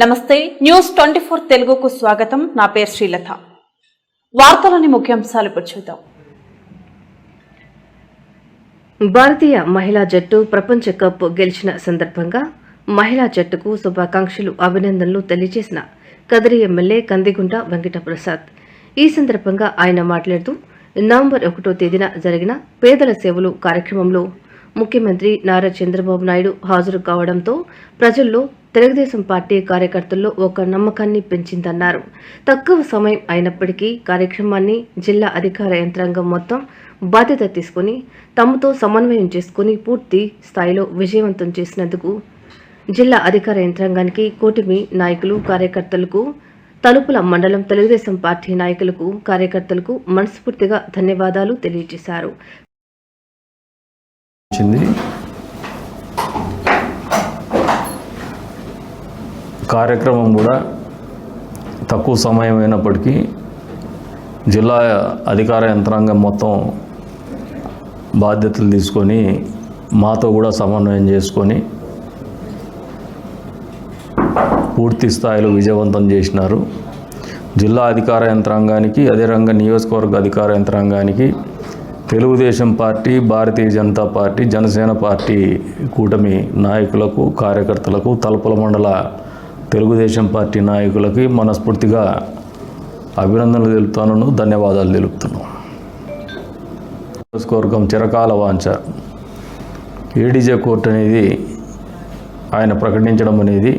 నమస్తే news twenty four తెలుగుకు స్వాగతం. నా పేరు శ్రీలత. వార్తలోని ముఖ్యాంశాలు ఇప్పుడు చూద్దాం. భారతీయ మహిళా జట్టు ప్రపంచ కప్ గెలిచిన సందర్భంగా మహిళా జట్టుకు శుభాకాంక్షలు అభినందనలు తెలియజేసిన కదిరి ఎమ్మెల్యే కందిగుంట వెంకటప్రసాద్. ఈ సందర్భంగా ఆయన మాట్లాడుతూ నవంబర్ ఒకటో తేదీన జరిగిన పేదల సేవలు కార్యక్రమంలో ముఖ్యమంత్రి నారా చంద్రబాబు నాయుడు హాజరు కావడంతో ప్రజల్లో తెలుగుదేశం పార్టీ కార్యకర్తల్లో ఒక నమ్మకాన్ని పెంచిందన్నారు. తక్కువ సమయం అయినప్పటికీ కార్యక్రమాన్ని జిల్లా అధికార యంత్రాంగం మొత్తం బాధ్యత తీసుకుని తమతో సమన్వయం చేసుకుని పూర్తి స్థాయిలో విజయవంతం చేసినందుకు జిల్లా అధికార యంత్రాంగానికి కూటమి నాయకులు కార్యకర్తలకు తలుపుల మండలం తెలుగుదేశం పార్టీ నాయకులకు కార్యకర్తలకు మనస్ఫూర్తిగా ధన్యవాదాలు తెలియజేశారు. వచ్చింది. కార్యక్రమం కూడా తక్కువ సమయం అయినప్పటికీ జిల్లా అధికార యంత్రాంగం మొత్తం బాధ్యతలు తీసుకొని మాతో కూడా సమన్వయం చేసుకొని పూర్తి స్థాయిలో విజయవంతం చేసినారు. జిల్లా అధికార యంత్రాంగానికి అదే రంగ నియోజకవర్గ అధికార యంత్రాంగానికి Telugu Desam party Bharatiya Janata party Janasena party కూటమి నాయకులకు కార్యకర్తలకు తలపల మండల తెలుగుదేశం పార్టీ నాయకులకి మనస్ఫూర్తిగా అభినందనలు తెలుపుతాను ధన్యవాదాలు తెలుపుతున్నాను. నియోజకవర్గం చిరకాల వాంఛ. ఏడీజే కోర్టు అనేది ఆయన ప్రకటించడం అనేది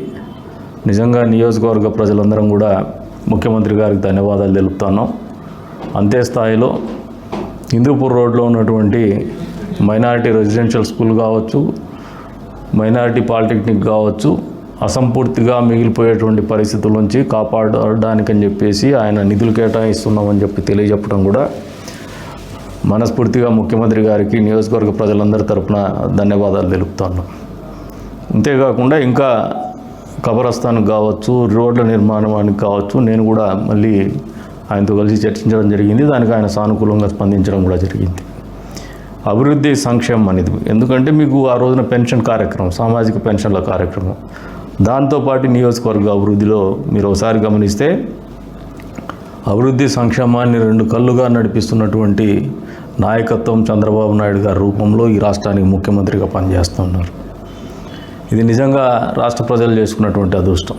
నిజంగా నియోజకవర్గ ప్రజలందరం కూడా ముఖ్యమంత్రి గారికి ధన్యవాదాలు తెలుపుతాను. అంతే స్థాయిలో హిందూపూర్ రోడ్లో ఉన్నటువంటి మైనారిటీ రెసిడెన్షియల్ స్కూల్ కావచ్చు మైనారిటీ పాలిటెక్నిక్ కావచ్చు అసంపూర్తిగా మిగిలిపోయేటువంటి పరిస్థితుల నుంచి కాపాడడానికని చెప్పేసి ఆయన నిధులు కేటాయిస్తున్నామని చెప్పి తెలియజెప్పడం కూడా మనస్ఫూర్తిగా ముఖ్యమంత్రి గారికి నియోజకవర్గ ప్రజలందరి తరపున ధన్యవాదాలు తెలుపుతాను. అంతేకాకుండా ఇంకా కబరస్థానికి కావచ్చు రోడ్ల నిర్మాణానికి కావచ్చు నేను కూడా మళ్ళీ ఆయనతో కలిసి చర్చించడం జరిగింది. దానికి ఆయన సానుకూలంగా స్పందించడం కూడా జరిగింది. అభివృద్ధి సంక్షేమం అనేది. ఎందుకంటే మీకు ఆ రోజున పెన్షన్ కార్యక్రమం సామాజిక పెన్షన్ల కార్యక్రమం. దాంతోపాటు నియోజకవర్గ అభివృద్ధిలో మీరు ఒకసారి గమనిస్తే అభివృద్ధి సంక్షేమాన్ని రెండు కళ్ళుగా నడిపిస్తున్నటువంటి నాయకత్వం చంద్రబాబు నాయుడు గారి రూపంలో ఈ రాష్ట్రానికి ముఖ్యమంత్రిగా పనిచేస్తున్నారు ఇది నిజంగా రాష్ట్ర ప్రజలు చేసుకున్నటువంటి అదృష్టం.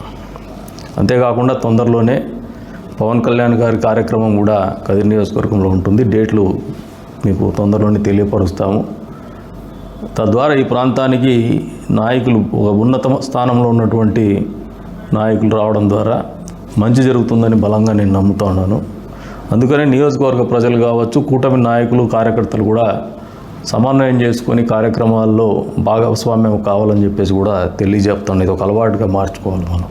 అంతేకాకుండా తొందరలోనే పవన్ కళ్యాణ్ గారి కార్యక్రమం కూడా కదిరి నియోజకవర్గంలో ఉంటుంది. డేట్లు మీకు తొందరలోనే తెలియపరుస్తాము. తద్వారా ఈ ప్రాంతానికి నాయకులు ఒక ఉన్నత స్థానంలో ఉన్నటువంటి నాయకులు రావడం ద్వారా మంచి జరుగుతుందని బలంగా నేను నమ్ముతా ఉన్నాను. అందుకనే నియోజకవర్గ ప్రజలు కావచ్చు కూటమి నాయకులు కార్యకర్తలు కూడా సమన్వయం చేసుకొని కార్యక్రమాల్లో భాగస్వామ్యం కావాలని చెప్పేసి కూడా తెలియజేస్తాను. ఇది ఒక అలవాటుగా మార్చుకోవాలి మనం.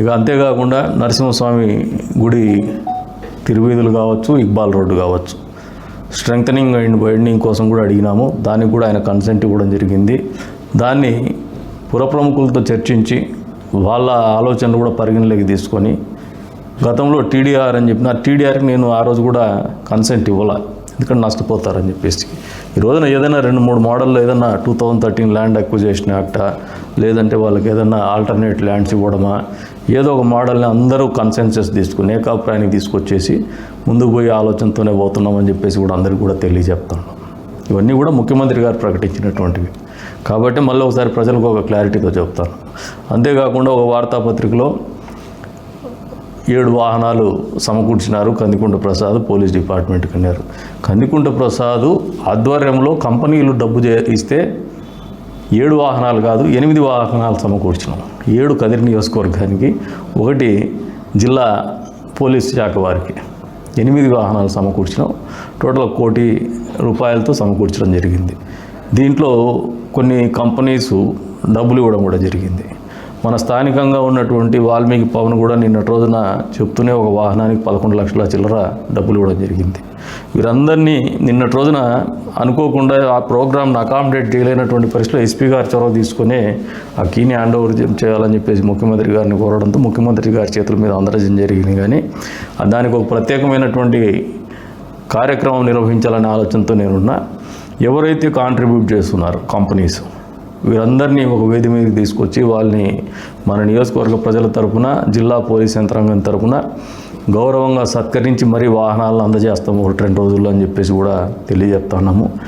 ఇక అంతేకాకుండా నరసింహస్వామి గుడి తిరువీధులు కావచ్చు ఇక్బాల్ రోడ్డు కావచ్చు. స్ట్రెంగ్తనింగ్ అండ్ వైడనింగ్ కోసం కూడా అడిగినాము. దానికి కూడా ఆయన కన్సెంట్ ఇవ్వడం జరిగింది. దాన్ని పురప్రముఖులతో చర్చించి వాళ్ళ ఆలోచనలు కూడా పరిగణలోకి తీసుకొని గతంలో టీడీఆర్ అని చెప్పిన టీడీఆర్కి నేను ఆ రోజు కూడా కన్సెంట్ ఇవ్వాల ఎందుకంటే నష్టపోతారని చెప్పేసి. ఈ రోజున ఏదైనా రెండు మూడు మోడల్లో ఏదైనా two thousand thirteen land acquisition act లేదంటే వాళ్ళకి ఏదైనా ఆల్టర్నేట్ ల్యాండ్స్ ఇవ్వడమా? ఏదో ఒక మోడల్ని అందరూ కన్సెన్సెస్ తీసుకుని ఏకాభిప్రాయానికి తీసుకొచ్చేసి ముందుకు పోయే ఆలోచనతోనే పోతున్నామని చెప్పేసి కూడా అందరికీ కూడా తెలియజెప్తాను ఇవన్నీ కూడా ముఖ్యమంత్రి గారు ప్రకటించినటువంటివి. కాబట్టి మళ్ళీ ఒకసారి ప్రజలకు ఒక క్లారిటీతో చెప్తాను. అంతేకాకుండా ఒక వార్తాపత్రికలో ఏడు వాహనాలు సమకూర్చినారు కందికుంట ప్రసాద్ పోలీస్ డిపార్ట్మెంట్కి అన్నారు. కందికుంట ప్రసాద్ ఆధ్వర్యంలో కంపెనీలు డబ్బు చే- ఇస్తే ఏడు వాహనాలు కాదు ఎనిమిది వాహనాలు సమకూర్చినాం. ఏడు కదిరి నియోజకవర్గానికి ఒకటి జిల్లా పోలీస్ శాఖ వారికి ఎనిమిది వాహనాలు సమకూర్చినాం. టోటల్ కోటి రూపాయలతో సమకూర్చడం జరిగింది. దీంట్లో కొన్ని కంపెనీస్ డబ్బులు ఇవ్వడం కూడా జరిగింది. మన స్థానికంగా ఉన్నటువంటి వాల్మీకి పవన్ కూడా నిన్నటి రోజున చెప్తూనే ఒక వాహనానికి పదకొండు లక్షల చిల్లర డబ్బులు ఇవ్వడం జరిగింది. వీరందరినీ నిన్నటి రోజున అనుకోకుండా ఆ ప్రోగ్రామ్ను అకామిడేట్ చేయలేనటువంటి పరిస్థితిలో ఎస్పీ గారు చొరవ తీసుకొని ఆ కీని హ్యాండ్ ఓవర్ చేయాలని చెప్పేసి ముఖ్యమంత్రి గారిని కోరడంతో ముఖ్యమంత్రి గారి చేతుల మీద అందరజం జరిగింది. కానీ దానికి ఒక ప్రత్యేకమైనటువంటి కార్యక్రమం నిర్వహించాలనే ఆలోచనతో నేనున్నా. ఎవరైతే కాంట్రిబ్యూట్ చేస్తున్నారు కంపెనీస్ వీరందరినీ ఒక వేది మీదకి తీసుకొచ్చి వాళ్ళని మన నియోజకవర్గ ప్రజల తరపున జిల్లా పోలీస్ యంత్రాంగం తరపున గౌరవంగా సత్కరించి మరీ వాహనాలను అందజేస్తాము ఒకటి రెండు రోజుల్లో అని చెప్పేసి కూడా తెలియజేస్తున్నాము